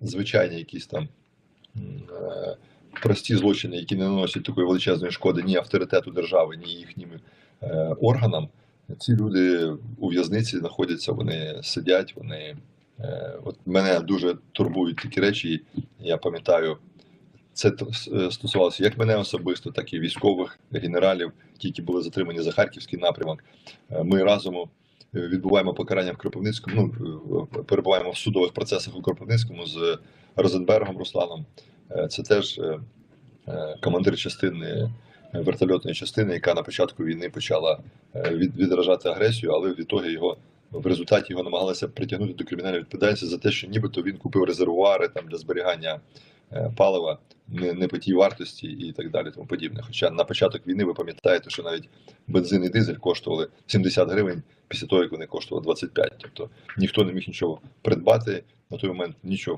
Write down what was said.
звичайні якісь там е, прості злочини, які не наносять такої величезної шкоди ні авторитету держави, ні їхнім е, органам, ці люди у в'язниці знаходяться, вони сидять, вони. е, От мене дуже турбують такі речі. Я пам'ятаю, це стосувалося як мене особисто, так і військових генералів, ті, які були затримані за харківський напрямок. Ми разом відбуваємо покарання в Кропивницькому. Ну перебуваємо в судових процесах у Кропивницькому з Розенбергом Русланом. Е, Це теж е, е, командир частини вертольотної частини, яка на початку війни почала від, відражати агресію, але відтоді його в результаті його намагалися притягнути до кримінальної відповідальності за те, що нібито він купив резервуари там для зберігання палива не, не по тій вартості і так далі, тому подібне. Хоча на початок війни ви пам'ятаєте, що навіть бензин і дизель коштували 70 гривень після того, як вони коштували 25. Тобто ніхто не міг нічого придбати на той момент, нічого